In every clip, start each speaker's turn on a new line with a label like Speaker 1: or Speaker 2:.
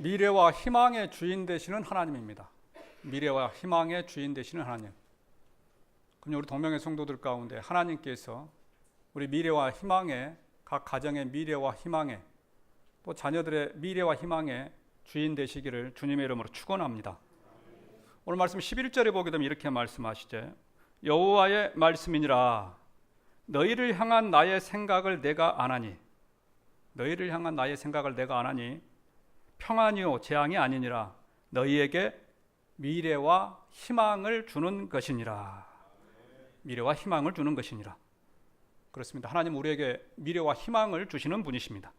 Speaker 1: 미래와 희망의 주인 되시는 하나님입니다. 미래와 희망의 주인 되시는 하나님. 그럼 우리 동명의 성도들 가운데 하나님께서 우리 미래와 희망의 각 가정의 미래와 희망의 또 자녀들의 미래와 희망의 주인 되시기를 주님의 이름으로 축원합니다. 오늘 말씀 11절에 보게 되면 이렇게 말씀하시죠. 여호와의 말씀이니라 너희를 향한 나의 생각을 내가 아나니 너희를 향한 나의 생각을 내가 아나니 평안이요 재앙이 아니니라 너희에게 미래와 희망을 주는 것이니라 미래와 희망을 주는 것이니라 그렇습니다. 하나님 우리에게 미래와 희망을 주시는 분이십니다.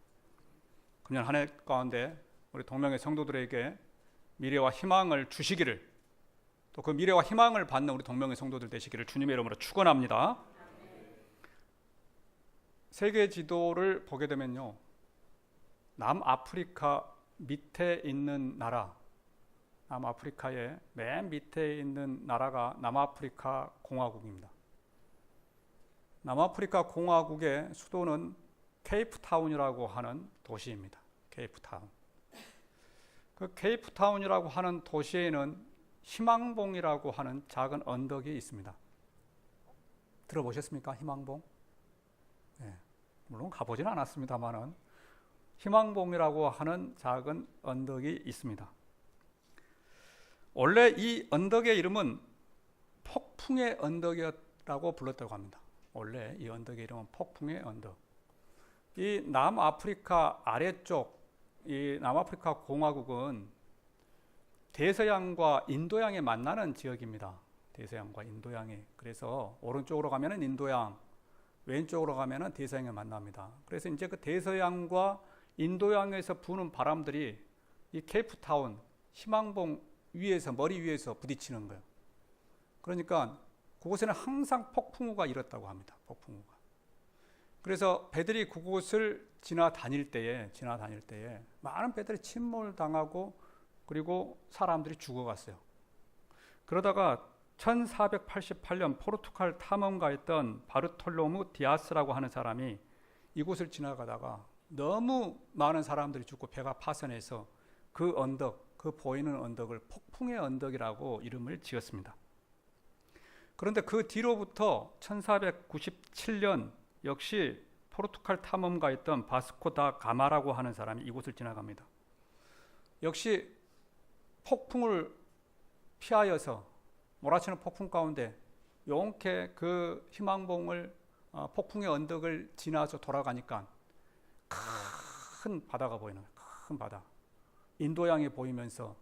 Speaker 1: 금년 한 해 가운데 우리 동명의 성도들에게 미래와 희망을 주시기를 또 그 미래와 희망을 받는 우리 동명의 성도들 되시기를 주님의 이름으로 축원합니다. 세계 지도를 보게 되면요. 남아프리카 밑에 있는 나라, 남아프리카의 맨 밑에 있는 나라가 남아프리카 공화국입니다. 남아프리카 공화국의 수도는 케이프타운이라고 하는 도시입니다. 케이프타운. 그 케이프타운이라고 하는 도시에는 희망봉이라고 하는 작은 언덕이 있습니다. 들어보셨습니까? 희망봉? 네, 물론 가보진 않았습니다만은 희망봉이라고 하는 작은 언덕이 있습니다. 원래 이 언덕의 이름은 폭풍의 언덕이라고 불렀다고 합니다. 원래 이 언덕의 이름은 폭풍의 언덕. 이 남아프리카 아래쪽 이 남아프리카 공화국은 대서양과 인도양에 만나는 지역입니다. 대서양과 인도양에. 그래서 오른쪽으로 가면은 인도양, 왼쪽으로 가면은 대서양에 만납니다. 그래서 이제 그 대서양과 인도양에서 부는 바람들이 이 케이프타운 희망봉 위에서 머리 위에서 부딪히는 거예요. 그러니까 그곳에는 항상 폭풍우가 일었다고 합니다. 폭풍우가. 그래서 배들이 그곳을 지나다닐 때에 지나다닐 때에 많은 배들이 침몰당하고 그리고 사람들이 죽어갔어요. 그러다가 1488년 포르투갈 탐험가였던 바르톨로무 디아스라고 하는 사람이 이곳을 지나가다가 너무 많은 사람들이 죽고 배가 파손해서 그 언덕, 그 보이는 언덕을 폭풍의 언덕이라고 이름을 지었습니다. 그런데 그 뒤로부터 1497년 역시 포르투갈 탐험가였던 바스코 다 가마라고 하는 사람이 이곳을 지나갑니다. 역시 폭풍을 피하여서 몰아치는 폭풍 가운데 용케 그 희망봉을 어, 폭풍의 언덕을 지나서 돌아가니까 큰 바다가 보이는. 큰 바다. 인도양이 보이면서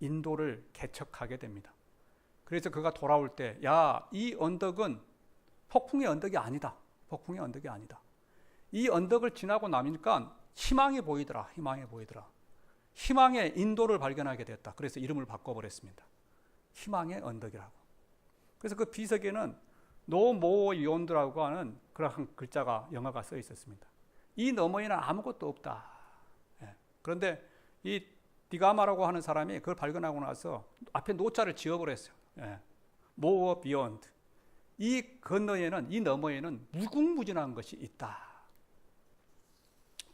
Speaker 1: 인도를 개척하게 됩니다. 그래서 그가 돌아올 때, 야, 이 언덕은 폭풍의 언덕이 아니다. 폭풍의 언덕이 아니다. 이 언덕을 지나고 나니까 희망이 보이더라. 희망이 보이더라. 희망의 인도를 발견하게 됐다. 그래서 이름을 바꿔버렸습니다. 희망의 언덕이라고. 그래서 그 비석에는 노모 요온드라고 하는 그런 글자가 영어가 써 있었습니다. 이 너머에는 아무것도 없다. 예. 그런데 이 디가마라고 하는 사람이 그걸 발견하고 나서 앞에 노자를 지어버렸어요. 예. more beyond. 이 건너에는 이 너머에는 무궁무진한 것이 있다.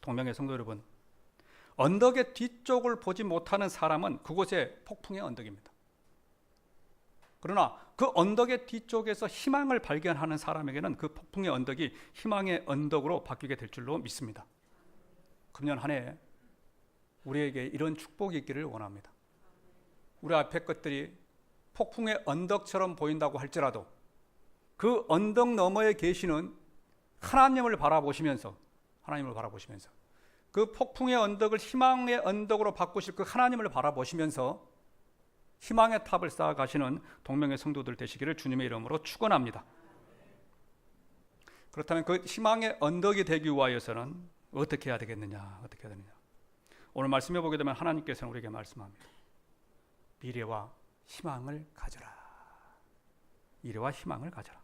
Speaker 1: 동명의 성도 여러분, 언덕의 뒤쪽을 보지 못하는 사람은 그곳의 폭풍의 언덕입니다. 그러나 그 언덕의 뒤쪽에서 희망을 발견하는 사람에게는 그 폭풍의 언덕이 희망의 언덕으로 바뀌게 될 줄로 믿습니다. 금년 한 해 우리에게 이런 축복이 있기를 원합니다. 우리 앞에 것들이 폭풍의 언덕처럼 보인다고 할지라도 그 언덕 너머에 계시는 하나님을 바라보시면서 하나님을 바라보시면서 그 폭풍의 언덕을 희망의 언덕으로 바꾸실 그 하나님을 바라보시면서 희망의 탑을 쌓아 가시는 동명의 성도들 되시기를 주님의 이름으로 축원합니다. 그렇다면 그 희망의 언덕이 되기 위하여서는 어떻게 해야 되겠느냐? 어떻게 해야 되느냐? 오늘 말씀해 보게 되면 하나님께서는 우리에게 말씀합니다. 미래와 희망을 가져라. 미래와 희망을 가져라.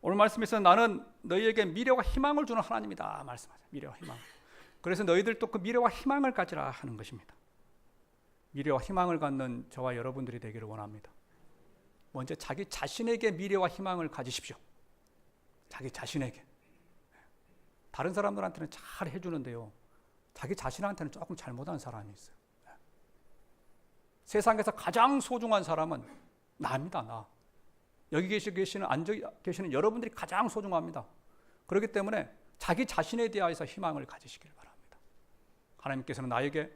Speaker 1: 오늘 말씀에서 나는 너희에게 미래와 희망을 주는 하나님이다 말씀하죠. 미래와 희망. 그래서 너희들도 그 미래와 희망을 가지라 하는 것입니다. 미래와 희망을 갖는 저와 여러분들이 되기를 원합니다. 먼저 자기 자신에게 미래와 희망을 가지십시오. 자기 자신에게. 다른 사람들한테는 잘 해주는데요. 자기 자신한테는 조금 잘못한 사람이 있어요. 세상에서 가장 소중한 사람은 나입니다, 나. 여기 계시- 계시는, 앉아 계시는 여러분들이 가장 소중합니다. 그렇기 때문에 자기 자신에 대하여서 희망을 가지시길 바랍니다. 하나님께서는 나에게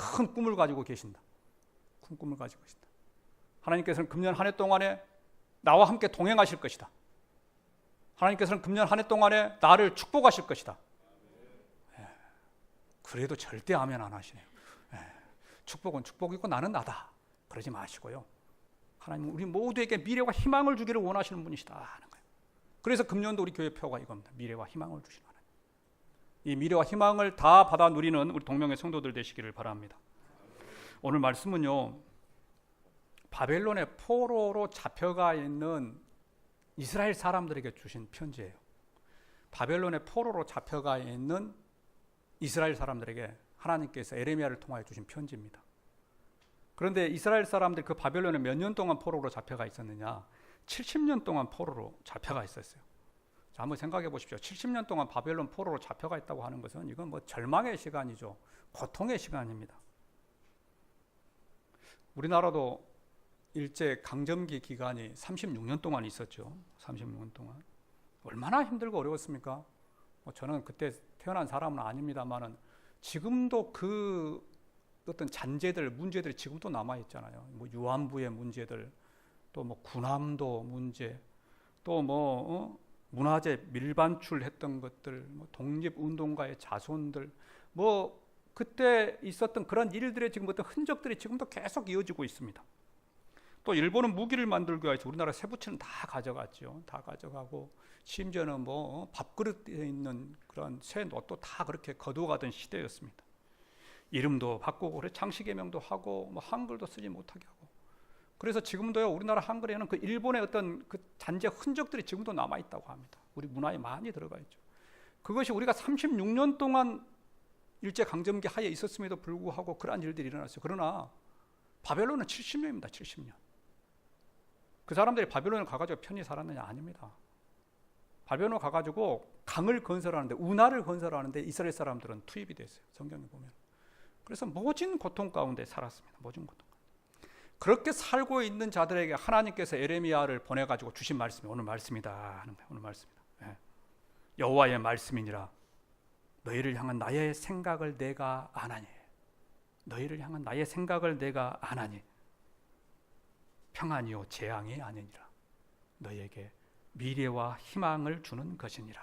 Speaker 1: 큰 꿈을 가지고 계신다. 큰 꿈을 가지고 계신다. 하나님께서는 금년 한 해 동안에 나와 함께 동행하실 것이다. 하나님께서는 금년 한 해 동안에 나를 축복하실 것이다. 예. 그래도 절대 아멘 안 하시네요. 예. 축복은 축복이고 나는 나다. 그러지 마시고요. 하나님은 우리 모두에게 미래와 희망을 주기를 원하시는 분이시다 하는 거예요. 그래서 금년도 우리 교회 표가 이겁니다. 미래와 희망을 주시는. 이 미래와 희망을 다 받아 누리는 우리 동명의 성도들 되시기를 바랍니다. 오늘 말씀은요. 바벨론의 포로로 잡혀가 있는 이스라엘 사람들에게 주신 편지예요. 바벨론의 포로로 잡혀가 있는 이스라엘 사람들에게 하나님께서 에레미야를 통하여 주신 편지입니다. 그런데 이스라엘 사람들이 그 바벨론에 몇 년 동안 포로로 잡혀가 있었느냐? 70년 동안 포로로 잡혀가 있었어요. 자, 한번 생각해 보십시오. 70년 동안 바벨론 포로로 잡혀가 있다고 하는 것은 이건 뭐 절망의 시간이죠. 고통의 시간입니다. 우리나라도 일제 강점기 기간이 36년 동안 있었죠. 36년 동안. 얼마나 힘들고 어려웠습니까? 뭐 저는 그때 태어난 사람은 아닙니다만은 지금도 그 어떤 잔재들, 문제들이 지금도 남아 있잖아요. 뭐 유한부의 문제들, 또 뭐 군함도 문제, 또뭐 어? 문화재 밀반출했던 것들, 뭐 독립운동가의 자손들, 뭐 그때 있었던 그런 일들의 지금 어떤 흔적들이 지금도 계속 이어지고 있습니다. 또 일본은 무기를 만들기 위해서 우리나라 세부치는 다 가져갔죠. 다 가져가고 심지어는 뭐 밥그릇에 있는 그런 새 노도 다 그렇게 거두어가던 시대였습니다. 이름도 바꾸고 그래 장씨 개명도 하고 뭐 한글도 쓰지 못하게 하고 그래서 지금도요 우리나라 한글에는 그 일본의 어떤 그 잔재 흔적들이 지금도 남아 있다고 합니다. 우리 문화에 많이 들어가 있죠. 그것이 우리가 36년 동안 일제 강점기 하에 있었음에도 불구하고 그러한 일들이 일어났어요. 그러나 바벨론은 70년입니다. 70년. 그 사람들이 바벨론을 가가지고 편히 살았느냐 아닙니다. 바벨론 가가지고 강을 건설하는데 운하를 건설하는데 이스라엘 사람들은 투입이 됐어요. 성경에 보면. 그래서 모진 고통 가운데 살았습니다. 모진 고통. 그렇게 살고 있는 자들에게 하나님께서 에레미야를 보내 가지고 주신 말씀이 오늘 말씀이다. 오늘 말씀이다. 예. 여호와의 말씀이니라. 너희를 향한 나의 생각을 내가 아나니. 너희를 향한 나의 생각을 내가 아나니. 평안이요 재앙이 아니니라. 너희에게 미래와 희망을 주는 것이니라.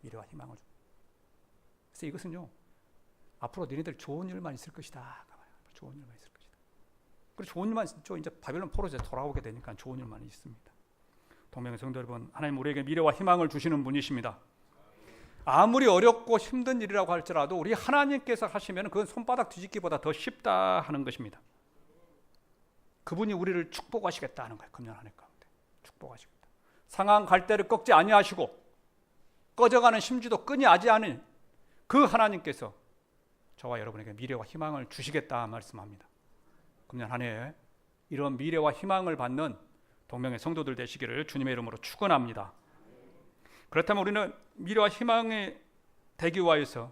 Speaker 1: 미래와 희망을 주. 그래서 이것은요. 앞으로 너희들 좋은 일만 있을 것이다. 좋은 일만 있을. 그리고 좋은 일만 있죠. 이제 바벨론 포로 이제 돌아오게 되니까 좋은 일만 있습니다. 동명의 성도 여러분, 하나님 우리에게 미래와 희망을 주시는 분이십니다. 아무리 어렵고 힘든 일이라고 할지라도 우리 하나님께서 하시면 그건 손바닥 뒤집기보다 더 쉽다 하는 것입니다. 그분이 우리를 축복하시겠다 하는 거예요. 금년 한해 가운데 축복하시겠다. 상한 갈대를 꺾지 아니하시고 꺼져가는 심지도 끈이 아지 않은 그 하나님께서 저와 여러분에게 미래와 희망을 주시겠다 말씀합니다. 금년 한 해 이런 미래와 희망을 받는 동명의 성도들 되시기를 주님의 이름으로 축원합니다. 그렇다면 우리는 미래와 희망이 되기 위해서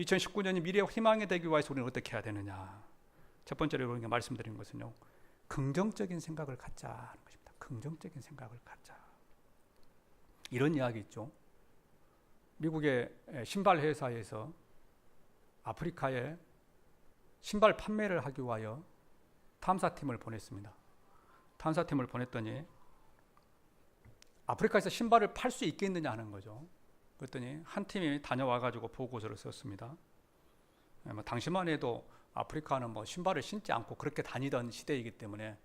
Speaker 1: 2019년이 미래와 희망이 되기 위해서 우리는 어떻게 해야 되느냐? 첫 번째로 우리가 말씀드린 것은요. 긍정적인 생각을 갖자 하는 것입니다. 긍정적인 생각을 갖자. 이런 이야기 있죠. 미국의 신발 회사에서 아프리카에 신발 판매를 하기 위하여 탐사팀을 보냈습니다. 탐사팀을 보냈더니 아프리카에서 신발을 팔 수 있겠느냐 하는 거죠. 그랬더니 한 팀이 다녀와 가지고 보고서를 썼습니다. 뭐 당시만 해도 아프리카는 뭐 신발을 신지 않고 그렇게 다니던 시대이기 때문에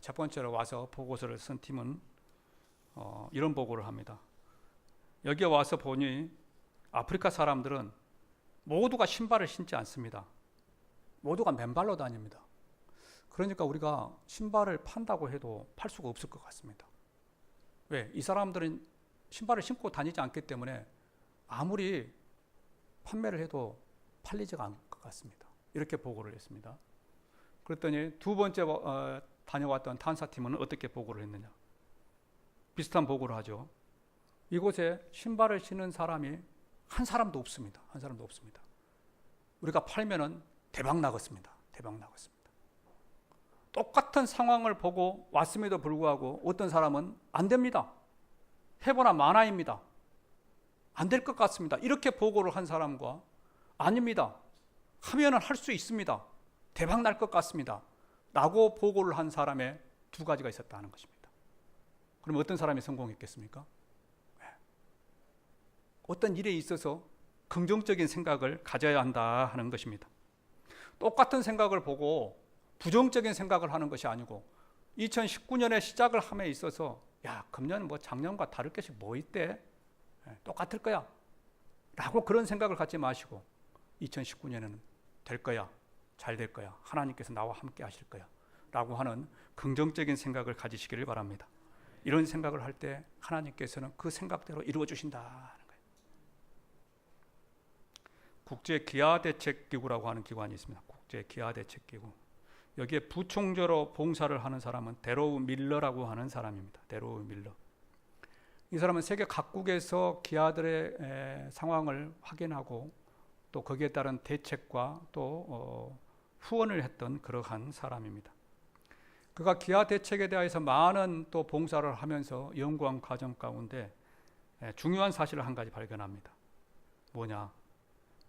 Speaker 1: 첫 번째로 와서 보고서를 쓴 팀은 어, 이런 보고를 합니다. 여기에 와서 보니 아프리카 사람들은 모두가 신발을 신지 않습니다. 모두가 맨발로 다닙니다. 그러니까 우리가 신발을 판다고 해도 팔 수가 없을 것 같습니다. 왜? 이 사람들은 신발을 신고 다니지 않기 때문에 아무리 판매를 해도 팔리지가 않을 것 같습니다. 이렇게 보고를 했습니다. 그랬더니 두 번째 어, 다녀왔던 탐사팀은 어떻게 보고를 했느냐? 비슷한 보고를 하죠. 이곳에 신발을 신는 사람이 한 사람도 없습니다. 한 사람도 없습니다. 우리가 팔면은 대박 나겠습니다. 대박 나겠습니다. 똑같은 상황을 보고 왔음에도 불구하고 어떤 사람은 안 됩니다. 해보나 마나입니다. 안 될 것 같습니다. 이렇게 보고를 한 사람과 아닙니다. 하면은 할 수 있습니다. 대박 날 것 같습니다. 라고 보고를 한 사람의 두 가지가 있었다는 것입니다. 그럼 어떤 사람이 성공했겠습니까? 네. 어떤 일에 있어서 긍정적인 생각을 가져야 한다 하는 것입니다. 똑같은 생각을 보고 부정적인 생각을 하는 것이 아니고 2019년에 시작을 함에 있어서 야 금년 뭐 작년과 다를 것이 뭐 있대 예, 똑같을 거야 라고 그런 생각을 갖지 마시고 2019년에는 될 거야 잘 될 거야 하나님께서 나와 함께 하실 거야 라고 하는 긍정적인 생각을 가지시기를 바랍니다 이런 생각을 할 때 하나님께서는 그 생각대로 이루어 주신다 국제 기아 대책 기구라고 하는 기관이 있습니다. 국제 기아 대책 기구. 여기에 부총재로 봉사를 하는 사람은 데로우 밀러라고 하는 사람입니다. 데로우 밀러. 이 사람은 세계 각국에서 기아들의 에, 상황을 확인하고 또 거기에 따른 대책과 또 어, 후원을 했던 그러한 사람입니다. 그가 기아 대책에 대해서 많은 또 봉사를 하면서 연구한 과정 가운데 에, 중요한 사실을 한 가지 발견합니다. 뭐냐?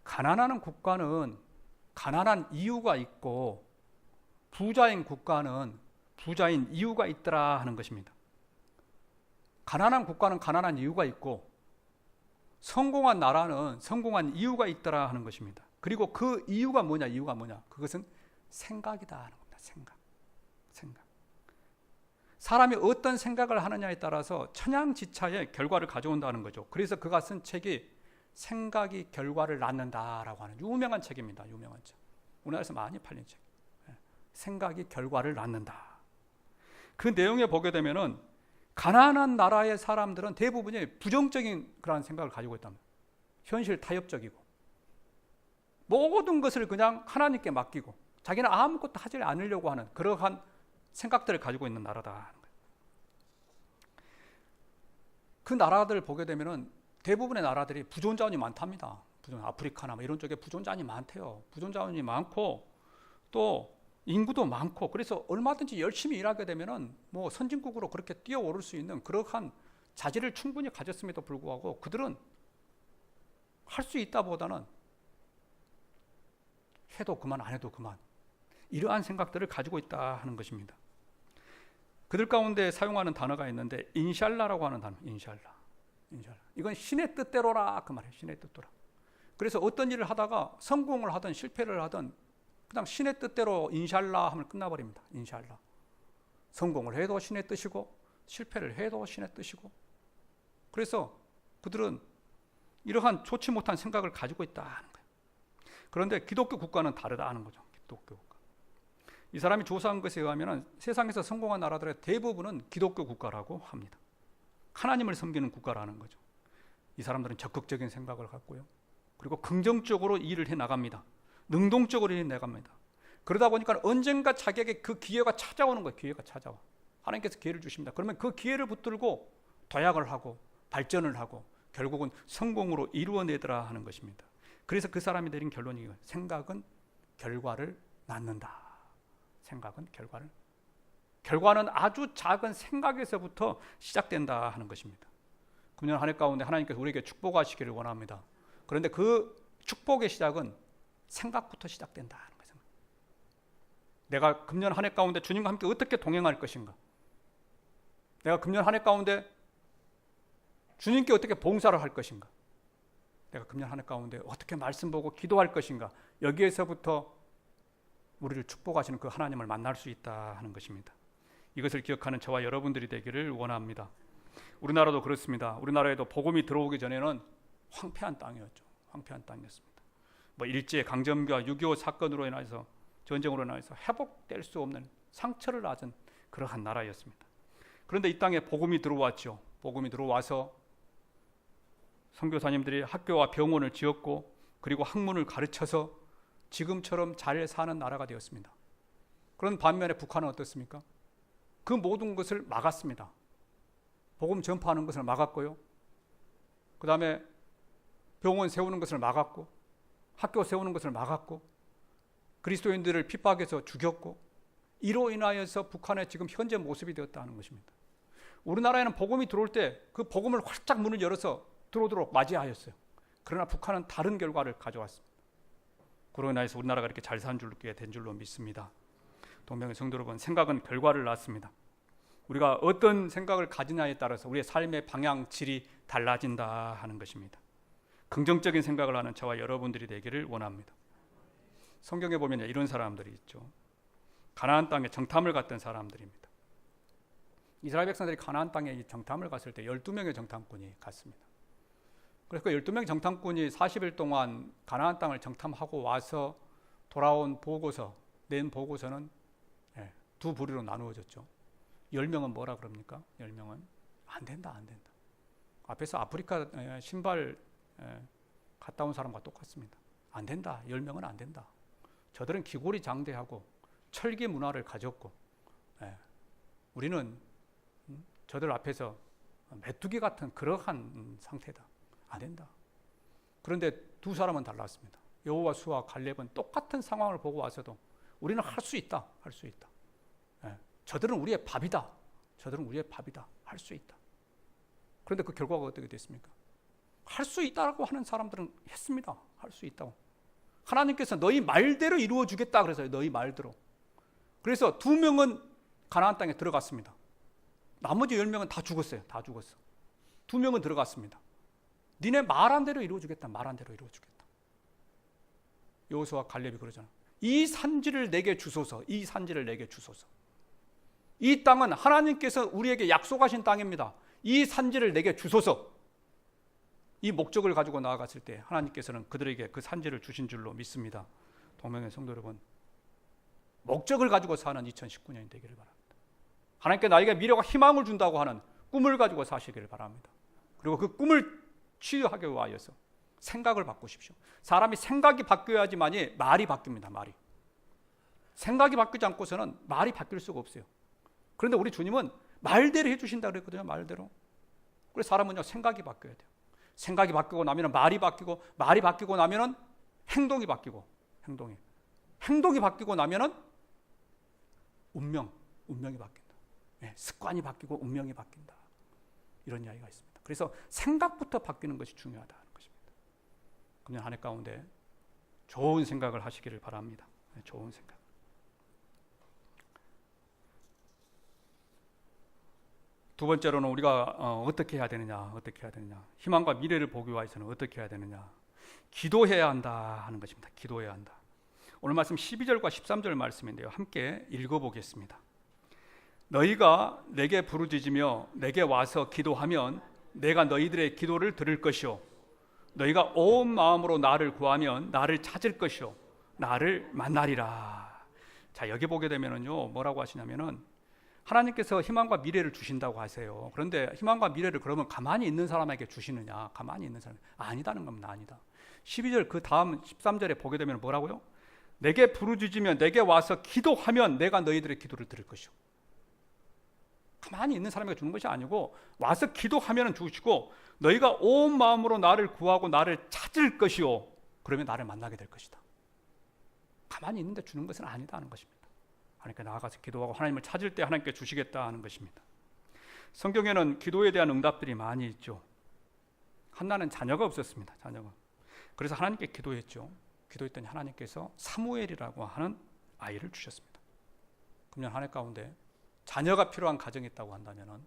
Speaker 1: 가난한 국가는 가난한 이유가 있고 부자인 국가는 부자인 이유가 있더라 하는 것입니다. 가난한 국가는 가난한 이유가 있고 성공한 나라는 성공한 이유가 있더라 하는 것입니다. 그리고 그 이유가 뭐냐? 이유가 뭐냐? 그것은 생각이다 하는 겁니다. 생각. 생각. 사람이 어떤 생각을 하느냐에 따라서 천양지차의 결과를 가져온다는 거죠. 그래서 그가 쓴 책이 생각이 결과를 낳는다라고 하는 유명한 책입니다. 유명한 책. 우리나라에서 많이 팔린 책. 예. 생각이 결과를 낳는다. 그 내용에 보게 되면은 가난한 나라의 사람들은 대부분이 부정적인 그러한 생각을 가지고 있답니다. 현실 타협적이고 모든 것을 그냥 하나님께 맡기고 자기는 아무것도 하지 않으려고 하는 그러한 생각들을 가지고 있는 나라다. 그 나라들을 보게 되면은 대부분의 나라들이 부존 자원이 많답니다. 아프리카나 뭐 이런 쪽에 부존 자원이 많대요. 부존 자원이 많고 또 인구도 많고 그래서 얼마든지 열심히 일하게 되면은 뭐 선진국으로 그렇게 뛰어오를 수 있는 그러한 자질을 충분히 가졌음에도 불구하고 그들은 할 수 있다보다는 해도 그만 안 해도 그만 이러한 생각들을 가지고 있다 하는 것입니다. 그들 가운데 사용하는 단어가 있는데 인샬라라고 하는 단어, 인샬라. 인샬라. 이건 신의 뜻대로라 그 말이에요. 신의 뜻대로. 그래서 어떤 일을 하다가 성공을 하든 실패를 하든 그냥 신의 뜻대로 인샬라 하면 끝나버립니다. 인샬라. 성공을 해도 신의 뜻이고 실패를 해도 신의 뜻이고 그래서 그들은 이러한 좋지 못한 생각을 가지고 있다는 거예요. 그런데 기독교 국가는 다르다는 거죠. 기독교 국가. 이 사람이 조사한 것에 의하면 세상에서 성공한 나라들의 대부분은 기독교 국가라고 합니다. 하나님을 섬기는 국가라는 거죠. 이 사람들은 적극적인 생각을 갖고요. 그리고 긍정적으로 일을 해 나갑니다. 능동적으로 해 나갑니다. 그러다 보니까 언젠가 자기에게 그 기회가 찾아오는 거예요. 기회가 찾아와. 하나님께서 기회를 주십니다. 그러면 그 기회를 붙들고 도약을 하고 발전을 하고 결국은 성공으로 이루어내더라 하는 것입니다. 그래서 그 사람이 내린 결론이 생각은 결과를 낳는다. 생각은 결과를 결과는 아주 작은 생각에서부터 시작된다 하는 것입니다. 금년 한 해 가운데 하나님께서 우리에게 축복하시기를 원합니다. 그런데 그 축복의 시작은 생각부터 시작된다. 내가 금년 한 해 가운데 주님과 함께 어떻게 동행할 것인가? 내가 금년 한 해 가운데 주님께 어떻게 봉사를 할 것인가? 내가 금년 한 해 가운데 어떻게 말씀 보고 기도할 것인가? 여기에서부터 우리를 축복하시는 그 하나님을 만날 수 있다 하는 것입니다. 이것을 기억하는 저와 여러분들이 되기를 원합니다. 우리나라도 그렇습니다. 우리나라에도 복음이 들어오기 전에는 황폐한 땅이었죠. 황폐한 땅이었습니다. 뭐 일제 강점기와 6.25 사건으로 인해서 전쟁으로 인해서 회복될 수 없는 상처를 낳은 그러한 나라였습니다. 그런데 이 땅에 복음이 들어왔죠. 복음이 들어와서 선교사님들이 학교와 병원을 지었고 그리고 학문을 가르쳐서 지금처럼 잘 사는 나라가 되었습니다. 그런 반면에 북한은 어떻습니까? 그 모든 것을 막았습니다. 복음 전파하는 것을 막았고요. 그 다음에 병원 세우는 것을 막았고, 학교 세우는 것을 막았고, 그리스도인들을 핍박해서 죽였고, 이로 인하여서 북한의 지금 현재 모습이 되었다는 것입니다. 우리나라에는 복음이 들어올 때 그 복음을 활짝 문을 열어서 들어오도록 맞이하였어요. 그러나 북한은 다른 결과를 가져왔습니다. 그로 인해서 우리나라가 이렇게 잘 산 줄로 된 줄로 믿습니다. 동명의 성도 여러분, 생각은 결과를 낳습니다. 우리가 어떤 생각을 가지냐에 따라서 우리의 삶의 방향, 질이 달라진다 하는 것입니다. 긍정적인 생각을 하는 저와 여러분들이 되기를 원합니다. 성경에 보면 이런 사람들이 있죠. 가나안 땅에 정탐을 갔던 사람들입니다. 이스라엘 백성들이 가나안 땅에 정탐을 갔을 때 12명의 정탐꾼이 갔습니다. 그래서 그 12명의 정탐꾼이 40일 동안 가나안 땅을 정탐하고 와서 돌아온 보고서, 낸 보고서는 예, 두 부류로 나누어졌죠. 10명은 뭐라 그럽니까? 10명은 안 된다, 안 된다. 앞에서 아프리카 예, 신발 예, 갔다 온 사람과 똑같습니다. 안 된다. 10명은 안 된다. 저들은 기골이 장대하고 철기 문화를 가졌고 예, 우리는 음, 저들 앞에서 메뚜기 같은 그러한 음, 상태다. 안 된다. 그런데 두 사람은 달랐습니다. 여호와 수와 갈렙은 똑같은 상황을 보고 와서도 우리는 할 수 있다. 할 수 있다. 예, 저들은 우리의 밥이다. 저들은 우리의 밥이다. 할 수 있다. 그런데 그 결과가 어떻게 됐습니까? 할 수 있다고 하는 사람들은 했습니다. 할 수 있다고. 하나님께서 너희 말대로 이루어 주겠다 그래서요. 너희 말대로. 그래서 두 명은 가나안 땅에 들어갔습니다. 나머지 열 명은 다 죽었어요. 다 죽었어. 두 명은 들어갔습니다. 니네 말한 대로 이루어 주겠다. 말한 대로 이루어 주겠다. 여호수아 갈렙이 그러잖아. 이 산지를 내게 주소서. 이 산지를 내게 주소서. 이 땅은 하나님께서 우리에게 약속하신 땅입니다. 이 산지를 내게 주소서. 이 목적을 가지고 나아갔을 때 하나님께서는 그들에게 그 산지를 주신 줄로 믿습니다. 동명의 성도 여러분, 목적을 가지고 사는 2019년이 되기를 바랍니다. 하나님께 나에게 미래가 희망을 준다고 하는 꿈을 가지고 사시기를 바랍니다. 그리고 그 꿈을 치유하기 위하여서 생각을 바꾸십시오. 사람이 생각이 바뀌어야지만이 말이 바뀝니다. 말이. 생각이 바뀌지 않고서는 말이 바뀔 수가 없어요. 그런데 우리 주님은 말대로 해주신다 그랬거든요. 말대로. 그래서 사람은요 생각이 바뀌어야 돼요. 생각이 바뀌고 나면 말이 바뀌고 말이 바뀌고 나면 행동이 바뀌고 행동이 행동이 바뀌고 나면 운명 운명이 바뀐다. 네, 습관이 바뀌고 운명이 바뀐다. 이런 이야기가 있습니다. 그래서 생각부터 바뀌는 것이 중요하다는 것입니다. 금년 한 해 가운데 좋은 생각을 하시기를 바랍니다. 네, 좋은 생각. 두 번째로는 우리가 어, 떻게 해야 되느냐, 어떻게 해야 되느냐, 희망과 미래를 보기 위해서는 어떻게 해야 되느냐, 기도해야 한다 하는 것입니다. 기도해야 한다. 오늘 말씀 12절과 13절 말씀인데요. 함께 읽어보겠습니다. 너희가 내게 부르짖으며 내게 와서 기도하면 내가 너희들의 기도를 들을 것이요 너희가 온 마음으로 나를 구하면 나를 찾을 것이요 나를 만나리라. 자 여기 보게 되면은요 뭐라고 하시냐면은 하나님께서 희망과 미래를 주신다고 하세요. 그런데 희망과 미래를 그러면 가만히 있는 사람에게 주시느냐? 가만히 있는 사람 아니다는 겁니다. 아니다. 12절 그 다음 13절에 보게 되면 뭐라고요? 내게 부르짖으면 내게 와서 기도하면 내가 너희들의 기도를 들을 것이요. 가만히 있는 사람에게 주는 것이 아니고 와서 기도하면 주시고 너희가 온 마음으로 나를 구하고 나를 찾을 것이요. 그러면 나를 만나게 될 것이다. 가만히 있는데 주는 것은 아니다는 것입니다. 하나님께 나아가서 기도하고 하나님을 찾을 때 하나님께 주시겠다 하는 것입니다. 성경에는 기도에 대한 응답들이 많이 있죠. 한나는 자녀가 없었습니다. 자녀가. 그래서 하나님께 기도했죠. 기도했더니 하나님께서 사무엘이라고 하는 아이를 주셨습니다. 금년 한 해 가운데 자녀가 필요한 가정이 있다고 한다면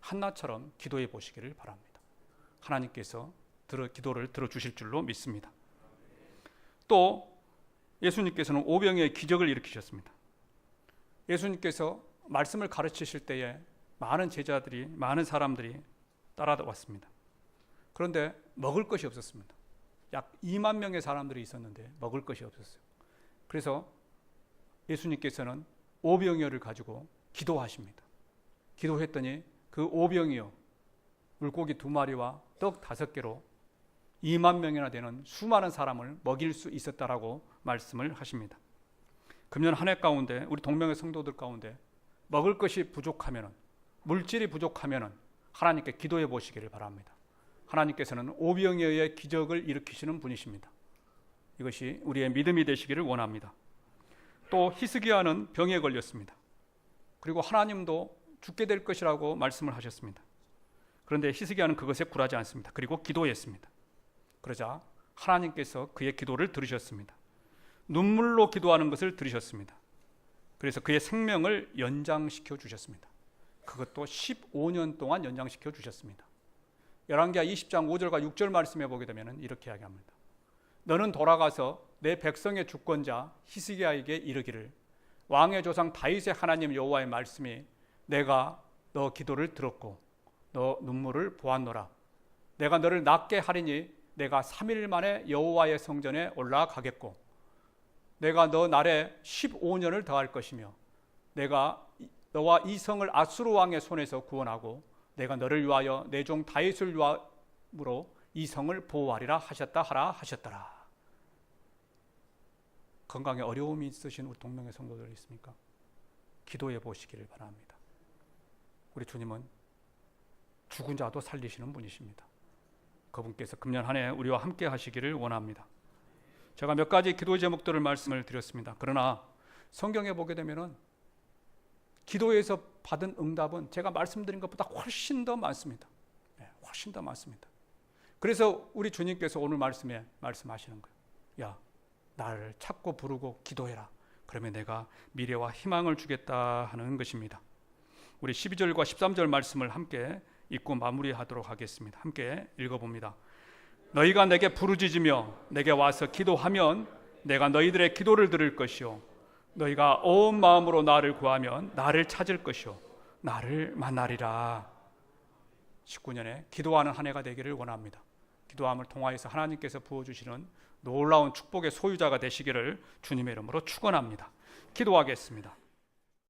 Speaker 1: 한나처럼 기도해 보시기를 바랍니다. 하나님께서 들어, 기도를 들어주실 줄로 믿습니다. 또 예수님께서는 오병의 기적을 일으키셨습니다. 예수님께서 말씀을 가르치실 때에 많은 제자들이 많은 사람들이 따라왔습니다. 그런데 먹을 것이 없었습니다. 약 2만 명의 사람들이 있었는데 먹을 것이 없었어요. 그래서 예수님께서는 오병이어를 가지고 기도하십니다. 기도했더니 그 오병이어 물고기 두 마리와 떡 다섯 개로 2만 명이나 되는 수많은 사람을 먹일 수 있었다라고 말씀을 하십니다. 금년 한 해 가운데 우리 동명의 성도들 가운데 먹을 것이 부족하면 물질이 부족하면 하나님께 기도해 보시기를 바랍니다. 하나님께서는 오병이어의 기적을 일으키시는 분이십니다. 이것이 우리의 믿음이 되시기를 원합니다. 또 히스기야는 병에 걸렸습니다. 그리고 하나님도 죽게 될 것이라고 말씀을 하셨습니다. 그런데 히스기야는 그것에 굴하지 않습니다. 그리고 기도했습니다. 그러자 하나님께서 그의 기도를 들으셨습니다. 눈물로 기도하는 것을 들으셨습니다. 그래서 그의 생명을 연장시켜 주셨습니다. 그것도 15년 동안 연장시켜 주셨습니다. 열왕기하 20장 5절과 6절 말씀에 보게 되면 이렇게 이야기합니다. 너는 돌아가서 내 백성의 주권자 히스기야에게 이르기를 왕의 조상 다윗의 하나님 여호와의 말씀이 내가 너 기도를 들었고 너 눈물을 보았노라. 내가 너를 낫게 하리니 내가 3일 만에 여호와의 성전에 올라가겠고 내가 너 날에 15년을 더할 것이며 내가 너와 이 성을 아수르 왕의 손에서 구원하고 내가 너를 위하여 내 종 다윗을 위함으로 이 성을 보호하리라 하셨다 하라 하셨더라. 건강에 어려움이 있으신 우리 동명의 성도들 있습니까? 기도해 보시기를 바랍니다. 우리 주님은 죽은 자도 살리시는 분이십니다. 그분께서 금년 한 해 우리와 함께 하시기를 원합니다. 제가 몇 가지 기도 제목들을 말씀을 드렸습니다. 그러나 성경에 보게 되면은 기도에서 받은 응답은 제가 말씀드린 것보다 훨씬 더 많습니다. 네, 훨씬 더 많습니다. 그래서 우리 주님께서 오늘 말씀에 말씀하시는 거예요. 야, 나를 찾고 부르고 기도해라. 그러면 내가 미래와 희망을 주겠다 하는 것입니다. 우리 12절과 13절 말씀을 함께 읽고 마무리하도록 하겠습니다. 함께 읽어봅니다. 너희가 내게 부르짖으며 내게 와서 기도하면 내가 너희들의 기도를 들을 것이요 너희가 온 마음으로 나를 구하면 나를 찾을 것이요 나를 만나리라. 19년에 기도하는 한 해가 되기를 원합니다. 기도함을 통하여서 하나님께서 부어 주시는 놀라운 축복의 소유자가 되시기를 주님의 이름으로 축원합니다. 기도하겠습니다.